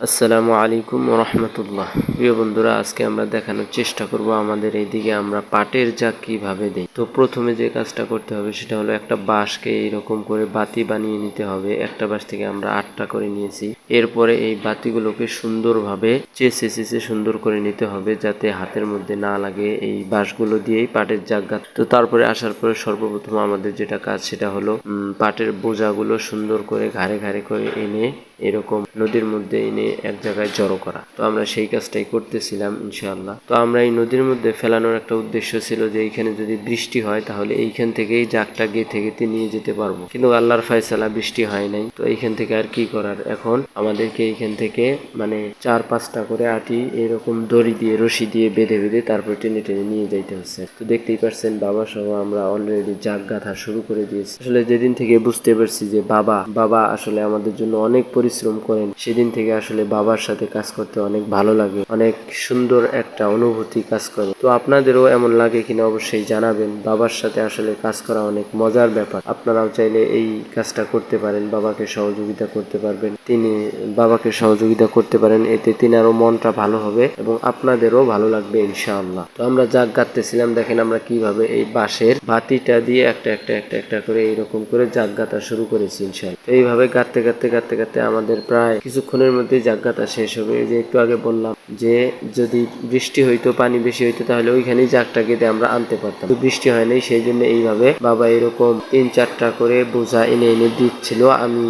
আসসালামু আলাইকুম রহমতুল্লাহ প্রিয় বন্ধুরা, আজকে আমরা দেখানোর চেষ্টা করব আমাদের এইদিকে আমরা পাটের জাগ কীভাবে দেই। তো প্রথমে যে কাজটা করতে হবে সেটা হলো একটা বাঁশকে এইরকম করে বাতি বানিয়ে নিতে হবে। একটা বাঁশ থেকে আমরা আটটা করে নিয়েছি। এরপরে এই বাতিগুলোকে সুন্দরভাবে চেঁচে চেঁচে সুন্দর করে নিতে হবে যাতে হাতের মধ্যে না লাগে এই বাঁশগুলো দিয়েই পাটের জাগ তো তারপরে আসার পরে সর্বপ্রথম আমাদের যেটা কাজ সেটা হলো পাটের বোঝাগুলো সুন্দর করে ঘাড়ে ঘাড়ে করে এনে এরকম নদীর মধ্যে এনে এক জায়গায় জড়ো করা। তো আমরা সেই কাজটাই করতেছিলাম, ইনশাআল্লাহ। তো আমরা এই নদীর মধ্যে ফেলানোর একটা উদ্দেশ্য ছিল যে, এইখানে যদি বৃষ্টি হয়, তাহলে এইখান থেকেই জাগটা গেথে গেথে নিয়ে যেতে পারব। কিন্তু আল্লাহর ফয়সালা বৃষ্টি হয় নাই। তো এইখান থেকে আর কি করার? এখন আমাদেরকে এইখান থেকে মানে চার পাঁচটা করে আটি এরকম দড়ি দিয়ে, রশি দিয়ে বেঁধে বেঁধে তারপর টেনে টেনে নিয়ে যাইতে হচ্ছে। তো দেখতেই পারছেন বাবা সহ আমরা অলরেডি জাগ গাথা শুরু করে দিয়েছি। আসলে যেদিন থেকে বুঝতে পারছি যে বাবা বাবা আসলে আমাদের জন্য অনেক পরিশ্রম করেন। সেদিন থেকে আসলে বাবার সাথে কাজ করতে অনেক ভালো লাগে। অনেক সুন্দর একটা অনুভূতি কাজ করে। তো আপনাদেরও এমন লাগে কিনা অবশ্যই জানাবেন। বাবার সাথে আসলে কাজ করা অনেক মজার ব্যাপার। আপনারাও চাইলে এই কাজটা করতে পারেন। বাবাকে সহযোগিতা করতে পারবেন। তিনি বাবাকে সহযোগিতা করতে পারেন। এতে তিনারও মনটা ভালো হবে এবং আপনাদেরও ভালো লাগবে ইনশাআল্লাহ। তো আমরা জাগ গাঁথতেছিলাম। দেখেন আমরা কীভাবে এই বাঁশের বাতিটা দিয়ে একটা একটা একটা একটা করে এইরকম করে জাগ গাঁথা শুরু করেছি ইনশাআল্লাহ। তো এইভাবে গাঁথতে গাঁথতে গাঁথতে গাঁথতে আমাদের প্রায় কিছুক্ষণের মধ্যেই জাগাটা শেষ হবে। এই যে একটু আগে বললাম যে, যদি বৃষ্টি হইতো, পানি বেশি হইতো, তাহলে ওইখানেই জাগটা কেটে আমরা আনতে পারতাম। বৃষ্টি হয়নি সেই জন্য এইভাবে বাবা এরকম তিন চারটা করে বোঝা এনে এনে দিচ্ছিল। আমি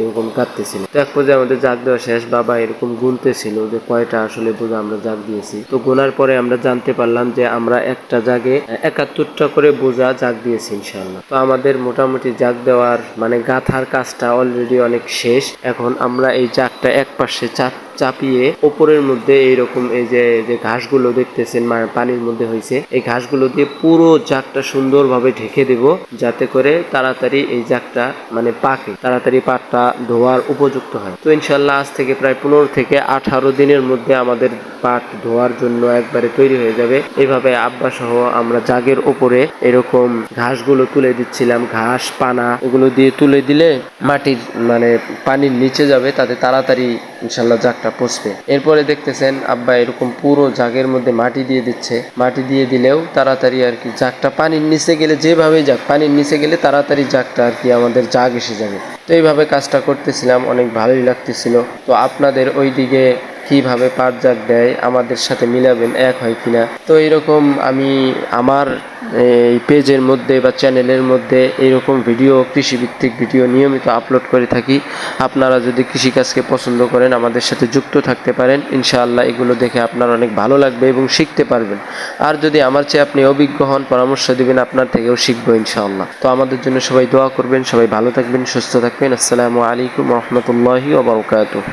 এরকম কাটতেছিল তো এক পর্যায়ে আমাদের জাগ দেওয়া শেষ, বাবা এরকম গুনতেছিল যে কয়টা আসলে বোঝা আমরা জাগ দিয়েছি। তো গোনার পরে আমরা জানতে পারলাম যে আমরা একটা জাগে একাত্তরটা করে বোঝা জাগ দিয়েছি ইনশাল্লাহ তো আমাদের মোটামুটি জাগ দেওয়ার মানে গাথার কাজটা অলরেডি অনেক শেষ। এখন আমরা এই জাগটা এক পাশে চাপ চাপিয়ে ওপরের মধ্যে এইরকম এই যে যে ঘাসগুলো দেখতেছেন পানির মধ্যে হয়েছে, এই ঘাসগুলো দিয়ে পুরো জাগটা সুন্দরভাবে ঢেকে দেব, যাতে করে তাড়াতাড়ি এই জাগটা মানে পাকে, তাড়াতাড়ি পাটটা ধোয়ার উপযুক্ত হয়। তো ইনশাল্লাহ আজ থেকে প্রায় পনেরো থেকে আঠারো দিনের মধ্যে আমাদের পাট ধোয়ার জন্য একবারে তৈরি হয়ে যাবে। এইভাবে আব্বা সহ আমরা জাগের ওপরে এরকম ঘাসগুলো তুলে দিচ্ছিলাম, ঘাস, পানা, এগুলো দিয়ে তুলে দিলে মাটির মানে পানির নিচে যাবে, তাতে তাড়াতাড়ি ইনশাল্লাহ জাগটা পচবে। এরপরে দেখতেছেন, আব্বা এরকম পুরো জাগের মধ্যে মাটি দিয়ে দিচ্ছে। মাটি দিয়ে দিলেও তাড়াতাড়ি আর কি জাগটা পানির নিচে গেলে যেভাবে যাক, পানির নিচে গেলে তাড়াতাড়ি জাগটা আর কি আমাদের জাগ এসে যাবে। তো এইভাবে কাজটা করতেছিলাম, অনেক ভালোই লাগতেছিল। তো আপনাদের ওই দিকে কীভাবে পাট জাগ দেয়, আমাদের সাথে মিলাবেন, এক হয় কিনা তো এরকম আমি আমার এই পেজের মধ্যে বা চ্যানেলের মধ্যে এইরকম ভিডিও, কৃষিভিত্তিক ভিডিও নিয়মিত আপলোড করে থাকি। আপনারা যদি কৃষিকাজকে পছন্দ করেন, আমাদের সাথে যুক্ত থাকতে পারেন। ইনশাআল্লাহ এগুলো দেখে আপনার অনেক ভালো লাগবে এবং শিখতে পারবেন। আর যদি আমার চেয়ে আপনি অভিজ্ঞ হন, পরামর্শ দিবেন, আপনার থেকেও শিখব ইনশাআল্লাহ। তো আমাদের জন্য সবাই দোয়া করবেন, সবাই ভালো থাকবেন, সুস্থ থাকবেন। আসসালামু আলাইকুম রহমতুল্লাহি ওবরকাতুহ